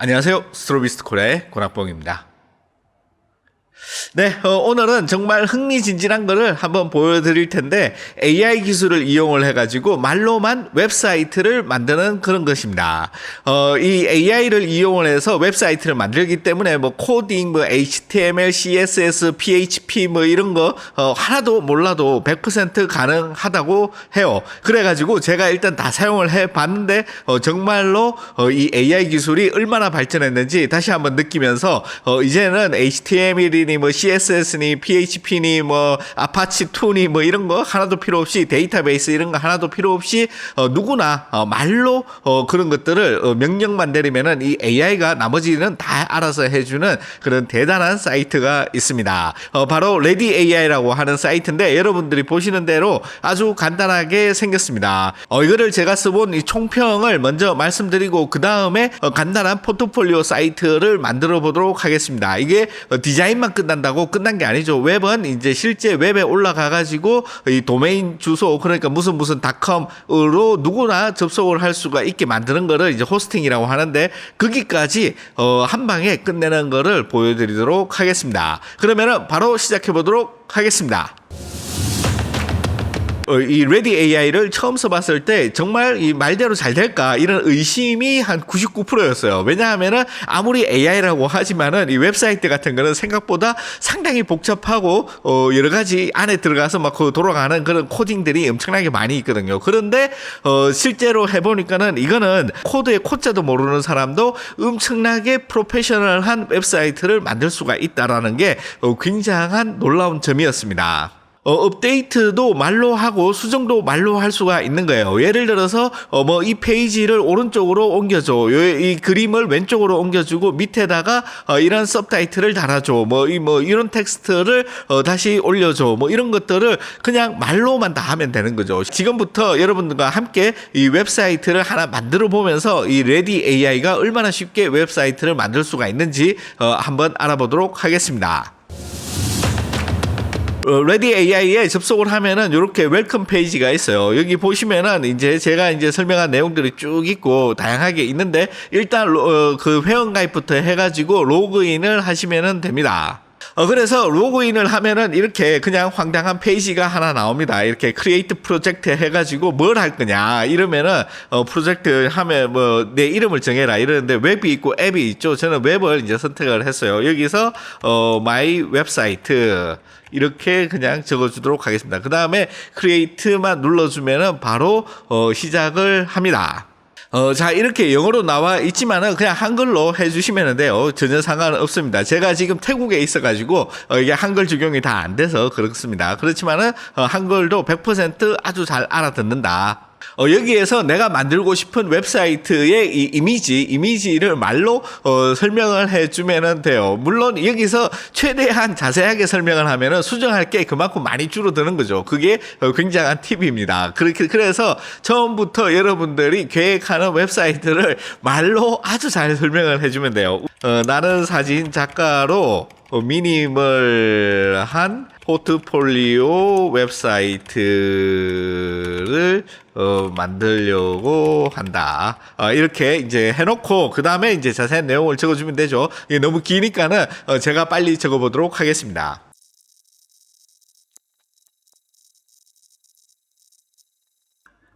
안녕하세요. 스트로비스트 콜의 권학봉입니다. 네, 어, 오늘은 정말 흥미진진한 거를 한번 보여드릴 텐데 AI 기술을 이용을 해가지고 말로만 웹사이트를 만드는 그런 것입니다. 어, 이 AI를 이용을 해서 웹사이트를 만들기 때문에 뭐 코딩, 뭐 HTML, CSS, PHP 뭐 이런 거 어, 하나도 몰라도 100% 가능하다고 해요. 그래가지고 제가 일단 다 사용을 해봤는데 어, 정말로 어, 이 AI 기술이 얼마나 발전했는지 다시 한번 느끼면서 어, 이제는 HTML이니 뭐 CSS니 PHP니 뭐 아파치 2니 뭐 이런 거 하나도 필요 없이 데이터베이스 이런 거 하나도 필요 없이 어, 누구나 어, 말로 어, 그런 것들을 어, 명령만 내리면은 이 AI가 나머지는 다 알아서 해주는 그런 대단한 사이트가 있습니다. 어, 바로 레디 AI라고 하는 사이트인데 여러분들이 보시는 대로 아주 간단하게 생겼습니다. 어, 이거를 제가 써본 이 총평을 먼저 말씀드리고 그 다음에 어, 간단한 포트폴리오 사이트를 만들어 보도록 하겠습니다. 이게 어, 디자인만 끝 난다고 끝난 게 아니죠. 웹은 이제 실제 웹에 올라가 가지고 이 도메인 주소 그러니까 무슨 무슨 닷컴으로 누구나 접속을 할 수가 있게 만드는 거를 이제 호스팅이라고 하는데 거기까지 어, 한 방에 끝내는 거를 보여드리도록 하겠습니다. 그러면은 바로 시작해 보도록 하겠습니다. 어, 이 레디 AI를 처음 써봤을 때 정말 이 말대로 잘 될까 이런 의심이 한 99%였어요. 왜냐하면은 아무리 AI라고 하지만은 이 웹사이트 같은 거는 생각보다 상당히 복잡하고 어 여러 가지 안에 들어가서 막그 돌아가는 그런 코딩들이 엄청나게 많이 있거든요. 그런데 어 실제로 해보니까는 이거는 코드의 코자도 모르는 사람도 엄청나게 프로페셔널한 웹사이트를 만들 수가 있다라는 게 어, 굉장한 놀라운 점이었습니다. 어, 업데이트도 말로 하고 수정도 말로 할 수가 있는 거예요. 예를 들어서 어, 뭐 이 페이지를 오른쪽으로 옮겨줘. 요, 이 그림을 왼쪽으로 옮겨주고 밑에다가 어, 이런 서브타이틀을 달아줘. 뭐이뭐 이런 텍스트를 어, 다시 올려줘. 뭐 이런 것들을 그냥 말로만 다 하면 되는 거죠. 지금부터 여러분들과 함께 이 웹사이트를 하나 만들어 보면서 이 레디 AI가 얼마나 쉽게 웹사이트를 만들 수가 있는지 어, 한번 알아보도록 하겠습니다. 어, 레디 AI에 접속을 하면은 이렇게 웰컴 페이지가 있어요. 여기 보시면은 이제 제가 이제 설명한 내용들이 쭉 있고 다양하게 있는데 일단 로- 어, 그 회원 가입부터 해가지고 로그인을 하시면은 됩니다. 어, 그래서 로그인을 하면은 이렇게 그냥 황당한 페이지가 하나 나옵니다. 이렇게 크리에이트 프로젝트 해가지고 뭘 할 거냐 이러면은 어, 프로젝트 하면 뭐 내 이름을 정해라 이러는데 웹이 있고 앱이 있죠. 저는 웹을 이제 선택을 했어요. 여기서 어, 마이 웹사이트 이렇게 그냥 적어주도록 하겠습니다. 그 다음에 크리에이트만 눌러주면은 바로 어, 시작을 합니다. 어, 자, 이렇게 영어로 나와 있지만은 그냥 한글로 해주시면 돼요. 전혀 상관없습니다. 제가 지금 태국에 있어가지고, 어, 이게 한글 적용이 다 안 돼서 그렇습니다. 그렇지만은, 어, 한글도 100% 아주 잘 알아듣는다. 어, 여기에서 내가 만들고 싶은 웹사이트의 이 이미지, 이미지를 말로 어, 설명을 해주면 돼요. 물론 여기서 최대한 자세하게 설명을 하면은 수정할 게 그만큼 많이 줄어드는 거죠. 그게 어, 굉장한 팁입니다. 그렇게 그래서 처음부터 여러분들이 계획하는 웹사이트를 말로 아주 잘 설명을 해주면 돼요. 어, 나는 사진 작가로 어, 미니멀한 포트폴리오 웹사이트를 어, 만들려고 한다. 어, 이렇게 이제 해놓고 그 다음에 이제 자세한 내용을 적어주면 되죠. 이게 너무 기니까는 어, 제가 빨리 적어보도록 하겠습니다.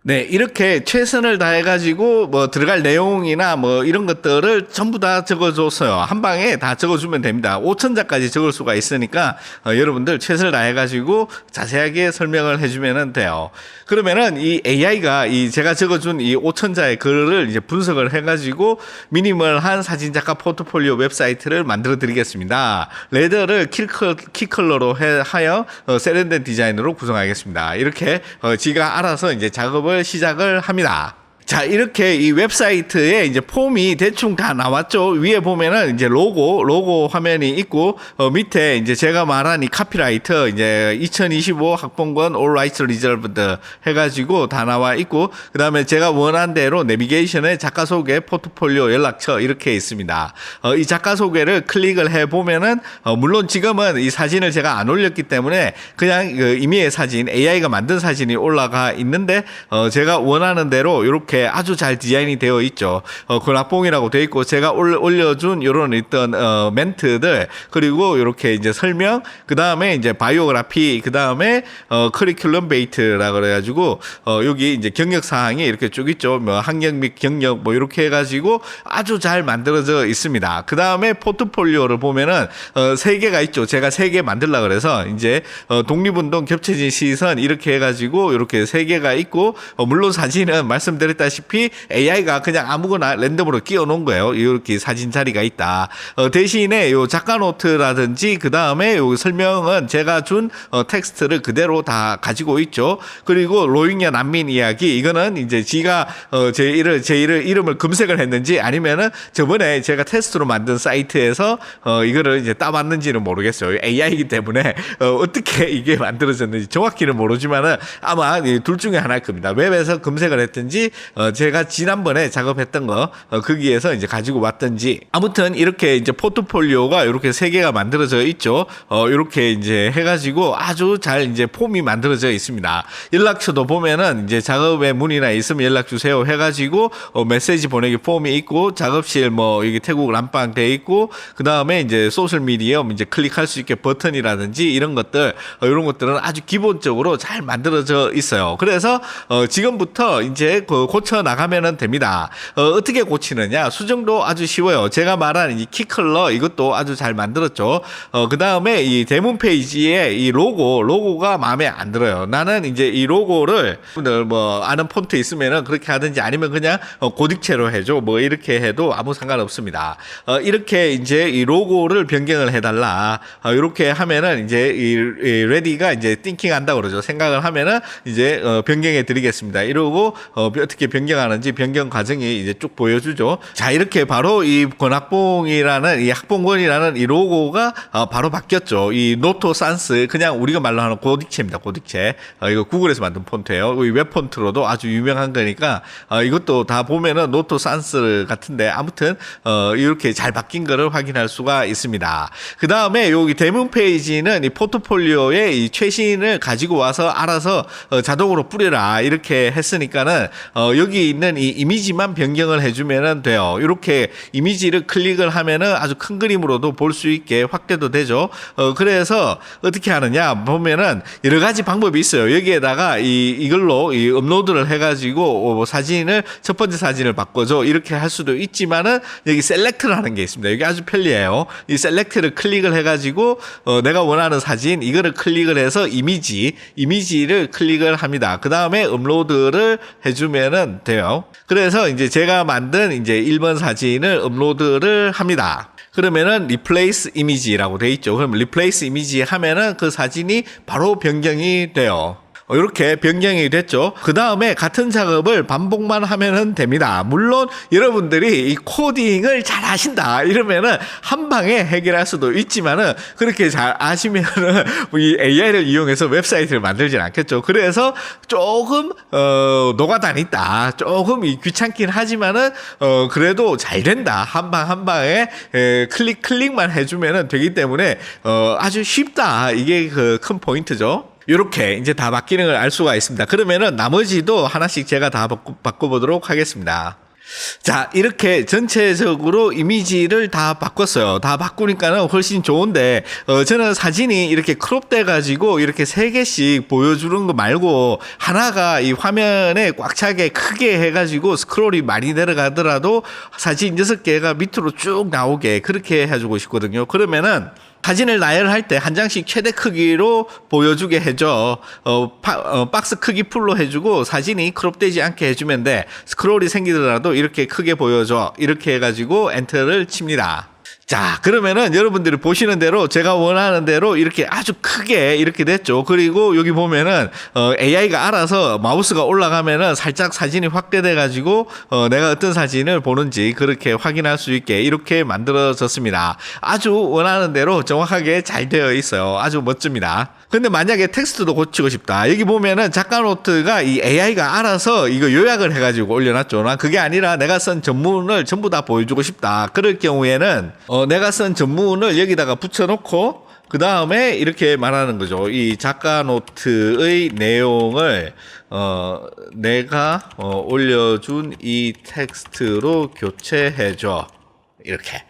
네, 이렇게 최선을 다해가지고 뭐 들어갈 내용이나 뭐 이런 것들을 전부 다 적어줬어요. 한 방에 다 적어주면 됩니다. 5천자까지 적을 수가 있으니까 어, 여러분들 최선을 다해가지고 자세하게 설명을 해주면 돼요. 그러면은 이 AI가 이 제가 적어준 이 5천자의 글을 이제 분석을 해가지고 미니멀한 사진작가 포트폴리오 웹사이트를 만들어 드리겠습니다. 레더를 키컬, 키컬러로 해, 하여 어, 세련된 디자인으로 구성하겠습니다. 이렇게 어, 지가 알아서 이제 작업을 시작을 합니다. 자, 이렇게 이 웹사이트에 이제 폼이 대충 다 나왔죠. 위에 보면은 이제 로고, 로고 화면이 있고, 어, 밑에 이제 제가 말한 이 카피라이터, 이제 2025 학번권 All Rights Reserved 해가지고 다 나와 있고, 그 다음에 제가 원한 대로 내비게이션에 작가 소개, 포트폴리오 연락처 이렇게 있습니다. 어, 이 작가 소개를 클릭을 해 보면은, 어, 물론 지금은 이 사진을 제가 안 올렸기 때문에 그냥 그 임의의 사진, AI가 만든 사진이 올라가 있는데, 어, 제가 원하는 대로 이렇게 이렇게 아주 잘 디자인이 되어 있죠. 어, 권학봉이라고 되어 있고 제가 올, 올려준 이런 어떤 어, 멘트들 그리고 이렇게 이제 설명 그 다음에 이제 바이오그래피 그 다음에 어, 커리큘럼 베이트라 그래가지고 어, 여기 이제 경력 사항이 이렇게 쭉 있죠. 뭐 학력 및 경력 뭐 이렇게 해가지고 아주 잘 만들어져 있습니다. 그 다음에 포트폴리오를 보면은 어, 세 개가 있죠. 제가 세 개 만들라 그래서 이제 어, 독립운동 겹쳐진 시선 이렇게 해가지고 이렇게 세 개가 있고 어, 물론 사진은 말씀드렸다 시피 AI가 그냥 아무거나 랜덤으로 끼워 놓은 거예요. 이렇게 사진 자리가 있다. 어, 대신에 요 작가 노트라든지 그 다음에 요 설명은 제가 준 어, 텍스트를 그대로 다 가지고 있죠. 그리고 로힝야 난민 이야기 이거는 이제 지가 어, 제 이를 제 이를 이름을 검색을 했는지 아니면은 저번에 제가 테스트로 만든 사이트에서 어, 이거를 이제 따봤는지는 모르겠어요. AI이기 때문에 어, 어떻게 이게 만들어졌는지 정확히는 모르지만은 아마 이둘 중에 하나일 겁니다. 웹에서 검색을 했든지 어, 제가 지난번에 작업했던 거 어, 거기에서 이제 가지고 왔든지 아무튼 이렇게 이제 포트폴리오가 이렇게 세 개가 만들어져 있죠. 어, 이렇게 이제 해가지고 아주 잘 이제 폼이 만들어져 있습니다. 연락처도 보면은 이제 작업에 문의나 있으면 연락 주세요 해가지고 어, 메시지 보내기 폼이 있고 작업실 뭐 여기 태국 람빵 돼 있고 그 다음에 이제 소셜 미디어 이제 클릭할 수 있게 버튼이라든지 이런 것들 어, 이런 것들은 아주 기본적으로 잘 만들어져 있어요. 그래서 어, 지금부터 이제 그 고쳐 나가면은 됩니다. 어, 어떻게 고치느냐 수정도 아주 쉬워요. 제가 말한 이 키 컬러 이것도 아주 잘 만들었죠. 어, 그 다음에 이 대문 페이지에 이 로고 로고가 마음에 안 들어요. 나는 이제 이 로고를 여러분들 뭐 아는 폰트 있으면은 그렇게 하든지 아니면 그냥 어, 고딕체로 해줘 뭐 이렇게 해도 아무 상관없습니다. 어, 이렇게 이제 이 로고를 변경을 해달라. 어, 이렇게 하면은 이제 이, 이 레디가 이제 띵킹 한다 그러죠. 생각을 하면은 이제 어, 변경해 드리겠습니다. 이러고 어, 어떻게 변경하는지 변경 과정이 이제 쭉 보여주죠. 자 이렇게 바로 이 권학봉이라는 이 학봉권이라는 이 로고가 어, 바로 바뀌었죠. 이 노토 산스 그냥 우리가 말로 하는 고딕체입니다. 고딕체. 어, 이거 구글에서 만든 폰트예요. 이 웹 폰트로도 아주 유명한 거니까 어, 이것도 다 보면은 노토 산스 같은데 아무튼 어, 이렇게 잘 바뀐 거를 확인할 수가 있습니다. 그 다음에 여기 대문 페이지는 이 포트폴리오에 이 최신을 가지고 와서 알아서 어, 자동으로 뿌려라 이렇게 했으니까는 어, 여기 있는 이 이미지만 변경을 해주면은 돼요. 이렇게 이미지를 클릭을 하면은 아주 큰 그림으로도 볼 수 있게 확대도 되죠. 어, 그래서 어떻게 하느냐 보면은 여러 가지 방법이 있어요. 여기에다가 이 이걸로 이 업로드를 해가지고 어, 사진을 첫 번째 사진을 바꿔줘 이렇게 할 수도 있지만은 여기 셀렉트를 하는 게 있습니다. 여기 아주 편리해요. 이 셀렉트를 클릭을 해가지고 어, 내가 원하는 사진 이거를 클릭을 해서 이미지 이미지를 클릭을 합니다. 그 다음에 업로드를 해주면은 돼요. 그래서 이제 제가 만든 이제 1번 사진을 업로드를 합니다. 그러면은 replace image라고 돼 있죠. 그럼 replace image 하면은 그 사진이 바로 변경이 돼요. 어, 이렇게 변경이 됐죠. 그 다음에 같은 작업을 반복만 하면은 됩니다. 물론 여러분들이 이 코딩을 잘 하신다 이러면은 한 방에 해결할 수도 있지만은 그렇게 잘 아시면은 이 AI를 이용해서 웹사이트를 만들진 않겠죠. 그래서 조금 어 노가다니다. 조금 이 귀찮긴 하지만은 어 그래도 잘 된다. 한 방 한 방에 에, 클릭 클릭만 해주면은 되기 때문에 어 아주 쉽다. 이게 그 큰 포인트죠. 이렇게 이제 다 바뀌는 걸 알 수가 있습니다. 그러면은 나머지도 하나씩 제가 다 바꿔, 바꿔 보도록 하겠습니다. 자, 이렇게 전체적으로 이미지를 다 바꿨어요. 다 바꾸니까는 훨씬 좋은데, 어, 저는 사진이 이렇게 크롭돼 가지고 이렇게 세 개씩 보여주는 거 말고, 하나가 이 화면에 꽉 차게 크게 해가지고 스크롤이 많이 내려가더라도 사진 여섯 개가 밑으로 쭉 나오게 그렇게 해주고 싶거든요. 그러면은, 사진을 나열할 때 한 장씩 최대 크기로 보여주게 해줘. 어, 파- 어, 박스 크기 풀로 해주고 사진이 크롭되지 않게 해주면 돼. 스크롤이 생기더라도 이렇게 크게 보여줘. 이렇게 해가지고 엔터를 칩니다. 자, 그러면은 여러분들이 보시는 대로 제가 원하는 대로 이렇게 아주 크게 이렇게 됐죠. 그리고 여기 보면은 어, AI가 알아서 마우스가 올라가면은 살짝 사진이 확대돼 가지고 어, 내가 어떤 사진을 보는지 그렇게 확인할 수 있게 이렇게 만들어졌습니다. 아주 원하는 대로 정확하게 잘 되어 있어요. 아주 멋집니다. 근데 만약에 텍스트도 고치고 싶다. 여기 보면은 작가 노트가 이 AI가 알아서 이거 요약을 해가지고 올려놨죠. 난 그게 아니라 내가 쓴 전문을 전부 다 보여주고 싶다. 그럴 경우에는 어, 내가 쓴 전문을 여기다가 붙여놓고 그 다음에 이렇게 말하는 거죠. 이 작가 노트의 내용을 어, 내가 어, 올려준 이 텍스트로 교체해줘. 이렇게.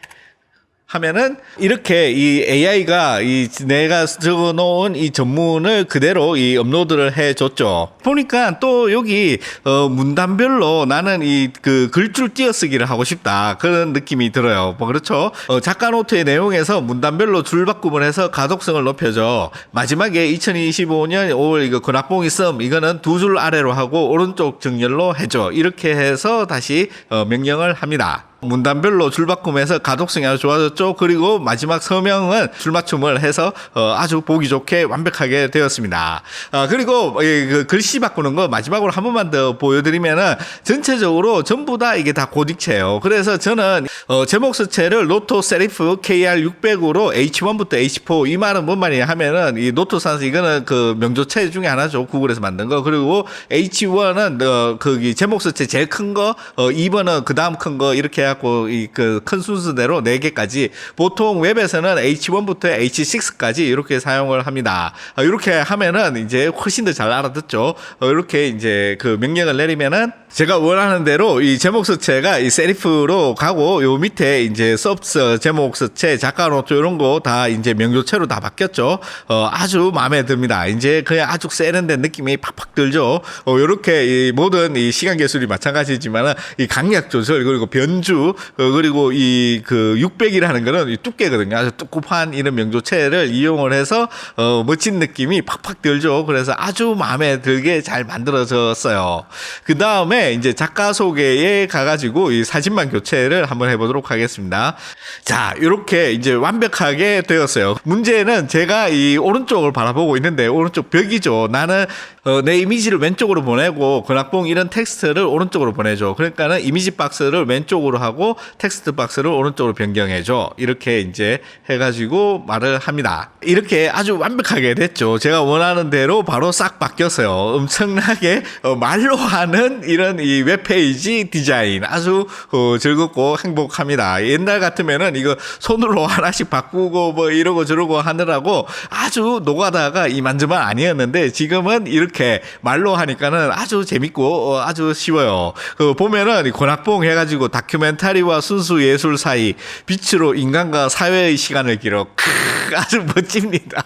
하면은 이렇게 이 AI가 이 내가 적어 놓은 이 전문을 그대로 이 업로드를 해 줬죠. 보니까 또 여기 어 문단별로 나는 이 그 글줄 띄어쓰기를 하고 싶다. 그런 느낌이 들어요. 뭐 그렇죠. 어 작가 노트의 내용에서 문단별로 줄 바꿈을 해서 가독성을 높여줘. 마지막에 2025년 5월 이거 권학봉이 썸 이거는 두 줄 아래로 하고 오른쪽 정렬로 해줘. 이렇게 해서 다시 어 명령을 합니다. 문단별로 줄바꿈해서 가독성이 아주 좋아졌죠. 그리고 마지막 서명은 줄맞춤을 해서 어, 아주 보기 좋게 완벽하게 되었습니다. 아, 그리고 이, 그 글씨 바꾸는 거 마지막으로 한 번만 더 보여드리면은 전체적으로 전부 다 이게 다 고딕체예요. 그래서 저는 어, 제목 서체를 노토 세리프 KR 600으로 H1부터 H4 이 말은 뭔 말이냐 하면은 이 노토 산스 이거는 그 명조체 중에 하나죠. 구글에서 만든 거. 그리고 H1은 어, 거기 제목 서체 제일 큰 거, 어, 2번은 그 다음 큰 거 이렇게 해갖고 이그큰 순서대로 4개까지 보통 웹에서는 H1부터 H6까지 이렇게 사용을 합니다. 어, 이렇게 하면은 이제 훨씬 더 잘 알아듣죠. 어, 이렇게 이제 그 명령을 내리면은 제가 원하는 대로 이 제목 서체가 이 세리프로 가고 요 밑에 이제 서브스 제목 서체 작가 노트 이런 거 다 이제 명조체로 다 바뀌었죠. 어, 아주 마음에 듭니다. 이제 그냥 아주 세련된 느낌이 팍팍 들죠. 어, 요렇게 이 모든 이 시간 계술이 마찬가지지만은 이 강약 조절 그리고 변주 어, 그리고 이 그 600이라는 거는 이 두께거든요. 아주 뚜껑한 이런 명조체를 이용을 해서 어, 멋진 느낌이 팍팍 들죠. 그래서 아주 마음에 들게 잘 만들어졌어요. 그 다음에 이제 작가 소개에 가가지고 이 사진만 교체를 한번 해보도록 하겠습니다. 자, 이렇게 이제 완벽하게 되었어요. 문제는 제가 이 오른쪽을 바라보고 있는데 오른쪽 벽이죠. 나는 어, 내 이미지를 왼쪽으로 보내고 근학봉 이런 텍스트를 오른쪽으로 보내줘. 그러니까는 이미지 박스를 왼쪽으로 하고 텍스트 박스를 오른쪽으로 변경해줘. 이렇게 이제 해가지고 말을 합니다. 이렇게 아주 완벽하게 됐죠. 제가 원하는 대로 바로 싹 바뀌었어요. 엄청나게 어, 말로 하는 이런 이 웹페이지 디자인 아주 어, 즐겁고 행복합니다. 옛날 같으면은 이거 손으로 하나씩 바꾸고 뭐 이러고 저러고 하느라고 아주 노가다가 이만저만 아니었는데 지금은 이렇게 말로 하니까는 아주 재밌고 어, 아주 쉬워요. 그 보면은 이 권학봉 해가지고 다큐멘터리와 순수 예술 사이 빛으로 인간과 사회의 시간을 기록 크, 아주 멋집니다.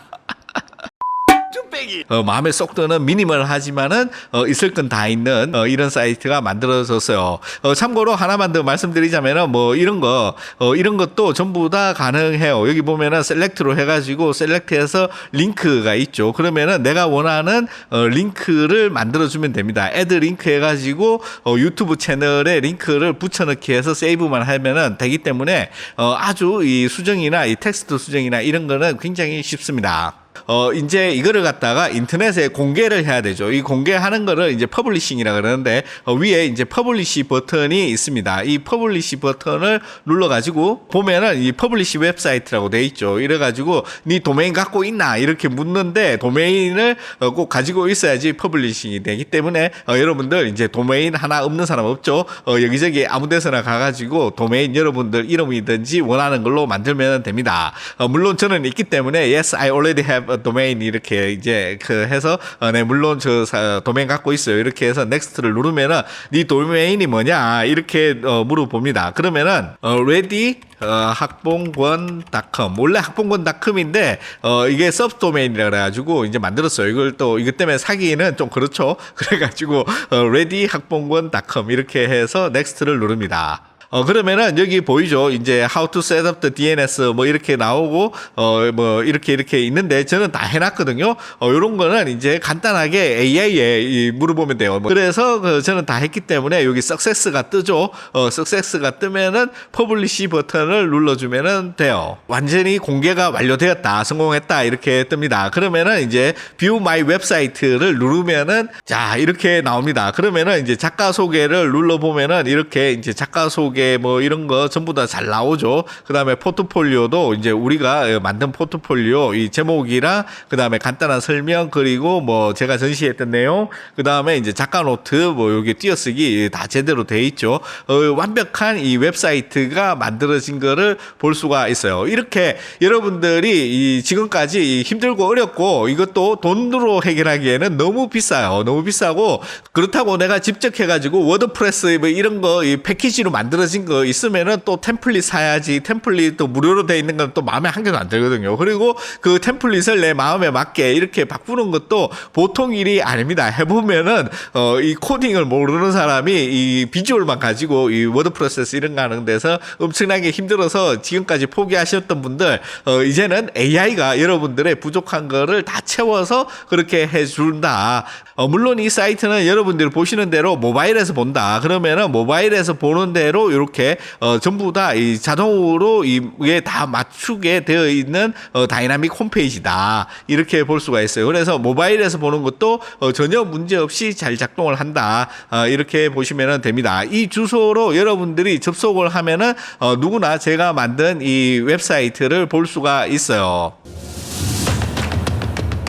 어, 마음에 쏙 드는 미니멀하지만은 어, 있을 건 다 있는 어, 이런 사이트가 만들어졌어요. 어, 참고로 하나만 더 말씀드리자면은 뭐 이런 거 어, 이런 것도 전부 다 가능해요. 여기 보면은 셀렉트로 해가지고 셀렉트해서 링크가 있죠. 그러면은 내가 원하는 어, 링크를 만들어주면 됩니다. 애드 링크 해가지고 어, 유튜브 채널에 링크를 붙여넣기 해서 세이브만 하면은 되기 때문에 어, 아주 이 수정이나 이 텍스트 수정이나 이런 거는 굉장히 쉽습니다. 어, 이제 이거를 갖다가 인터넷에 공개를 해야 되죠. 이 공개하는 거를 이제 퍼블리싱이라 그러는데, 어, 위에 이제 퍼블리시 버튼이 있습니다. 이 퍼블리시 버튼을 눌러 가지고 보면은 이 퍼블리시 웹사이트라고 돼 있죠. 이래 가지고, 니 도메인 갖고 있나? 이렇게 묻는데, 도메인을 어, 꼭 가지고 있어야지 퍼블리싱이 되기 때문에, 어, 여러분들 이제 도메인 하나 없는 사람 없죠? 어, 여기저기 아무 데서나 가 가지고 도메인 여러분들 이름이든지 원하는 걸로 만들면 됩니다. 어, 물론 저는 있기 때문에, yes, I already have domain 이렇게 이제 그 해서 어, 네 물론 저 사, 도메인 갖고 있어요. 이렇게 해서 넥스트를 누르면은 네 도메인이 뭐냐? 이렇게 어, 물어봅니다. 그러면은 어, ready 어, 학봉권.com 원래 학봉권.com인데 어, 이게 서브 도메인이라 그래가지고 이제 만들었어요. 이걸 또 이것 때문에 사기는 좀 그렇죠? 그래가지고 어, ready 학봉권.com 이렇게 해서 넥스트를 누릅니다. 어, 그러면은 여기 보이죠? 이제 how to set up the DNS 뭐 이렇게 나오고, 어, 뭐 이렇게 이렇게 있는데 저는 다 해놨거든요. 어, 요런 거는 이제 간단하게 AI에 이 물어보면 돼요. 뭐 그래서 그 저는 다 했기 때문에 여기 success가 뜨죠. 어, success가 뜨면은 publish 버튼을 눌러주면은 돼요. 완전히 공개가 완료되었다. 성공했다. 이렇게 뜹니다. 그러면은 이제 view my 웹사이트를 누르면은 자, 이렇게 나옵니다. 그러면은 이제 작가 소개를 눌러보면은 이렇게 이제 작가 소개 자기소개 뭐 이런 거 전부 다 잘 나오죠. 그 다음에 포트폴리오도 이제 우리가 만든 포트폴리오 이 제목이랑 그 다음에 간단한 설명 그리고 뭐 제가 전시했던 내용 그 다음에 이제 작가 노트 뭐 여기 띄어쓰기 다 제대로 돼 있죠. 어, 완벽한 이 웹사이트가 만들어진 거를 볼 수가 있어요. 이렇게 여러분들이 이 지금까지 이 힘들고 어렵고 이것도 돈으로 해결하기에는 너무 비싸요. 너무 비싸고 그렇다고 내가 직접 해가지고 워드프레스 뭐 이런 거 이 패키지로 만들어 진 거 있으면은 또 템플릿 사야지 템플릿 또 무료로 돼 있는 건 또 마음에 한 개도 안 들거든요. 그리고 그 템플릿을 내 마음에 맞게 이렇게 바꾸는 것도 보통 일이 아닙니다. 해보면은 어, 이 코딩을 모르는 사람이 이 비주얼만 가지고 이 워드 프로세스 이런 거 하는 데서 엄청나게 힘들어서 지금까지 포기하셨던 분들 어, 이제는 AI가 여러분들의 부족한 거를 다 채워서 그렇게 해준다. 어, 물론 이 사이트는 여러분들이 보시는 대로 모바일에서 본다. 그러면은 모바일에서 보는 대로 이렇게 어, 전부 다 이 자동으로 이게 다 맞추게 되어 있는 어, 다이나믹 홈페이지다. 이렇게 볼 수가 있어요. 그래서 모바일에서 보는 것도 어, 전혀 문제 없이 잘 작동을 한다. 어, 이렇게 보시면 됩니다. 이 주소로 여러분들이 접속을 하면은 어, 누구나 제가 만든 이 웹사이트를 볼 수가 있어요.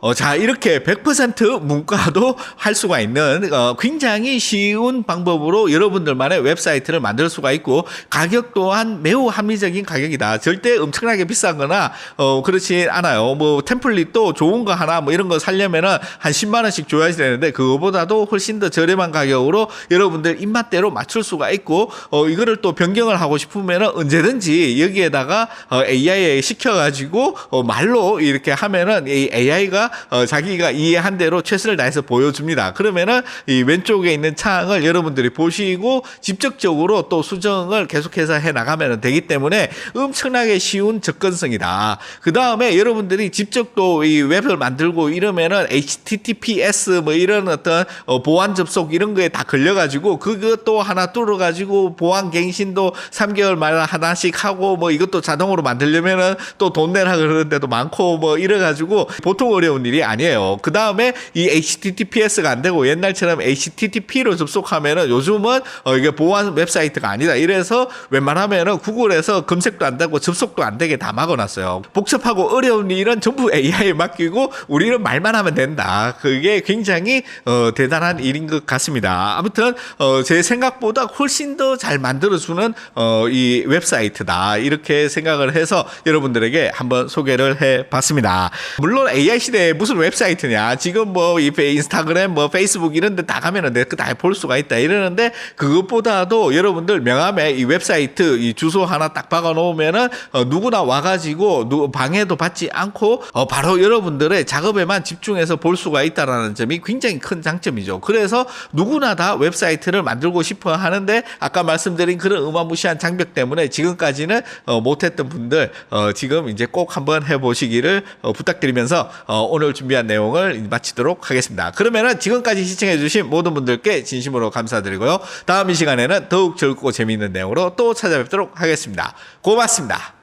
어, 자, 이렇게 100% 문과도 할 수가 있는 어, 굉장히 쉬운 방법으로 여러분들만의 웹사이트를 만들 수가 있고 가격 또한 매우 합리적인 가격이다. 절대 엄청나게 비싼 거나 어, 그렇지 않아요. 뭐 템플릿도 좋은 거 하나 뭐 이런 거 살려면은 한 10만 원씩 줘야 되는데 그거보다도 훨씬 더 저렴한 가격으로 여러분들 입맛대로 맞출 수가 있고 어, 이거를 또 변경을 하고 싶으면은 언제든지 여기에다가 어, AI에 시켜가지고 어, 말로 이렇게 하면은 이 AI가 어, 자기가 이해한 대로 최선을 다해서 보여줍니다. 그러면은 이 왼쪽에 있는 창을 여러분들이 보시고 직접적으로 또 수정을 계속해서 해 나가면 되기 때문에 엄청나게 쉬운 접근성이다. 그 다음에 여러분들이 직접 또 이 웹을 만들고 이러면은 HTTPS 뭐 이런 어떤 어, 보안 접속 이런 거에 다 걸려가지고 그것도 하나 뚫어가지고 보안 갱신도 3개월 마다 하나씩 하고 뭐 이것도 자동으로 만들려면은 또 돈 내라 그러는 데도 많고 뭐 이래가지고 보통 어려운 일이 아니에요. 그 다음에 이 HTTPS가 안 되고 옛날처럼 HTTP로 접속하면은 요즘은 어 이게 보안 웹사이트가 아니다. 이래서 웬만하면은 구글에서 검색도 안 되고 접속도 안 되게 다 막아놨어요. 복잡하고 어려운 일은 전부 AI에 맡기고 우리는 말만 하면 된다. 그게 굉장히 어 대단한 일인 것 같습니다. 아무튼 어 제 생각보다 훨씬 더 잘 만들어주는 어 이 웹사이트다. 이렇게 생각을 해서 여러분들에게 한번 소개를 해봤습니다. 물론 AI 시대에 무슨 웹사이트냐. 지금 뭐 이 인스타그램, 뭐 페이스북 이런 데 다 가면은 내가 다볼 수가 있다 이러는데 그것보다도 여러분들 명함에 이 웹사이트 이 주소 하나 딱 박아 놓으면은 어, 누구나 와 가지고 누, 방해도 받지 않고 어, 바로 여러분들의 작업에만 집중해서 볼 수가 있다라는 점이 굉장히 큰 장점이죠. 그래서 누구나 다 웹사이트를 만들고 싶어 하는데 아까 말씀드린 그런 어마무시한 장벽 때문에 지금까지는 어, 못했던 분들 어, 지금 이제 꼭 한번 해보시기를 어, 부탁드리면서 어, 오늘 준비한 내용을 마치도록 하겠습니다. 그러면은 지금까지 시청해주신 모든 분들께 진심으로 감사드리고요. 다음 이 시간에는 더욱 즐겁고 재미있는 내용으로 또 찾아뵙도록 하겠습니다. 고맙습니다.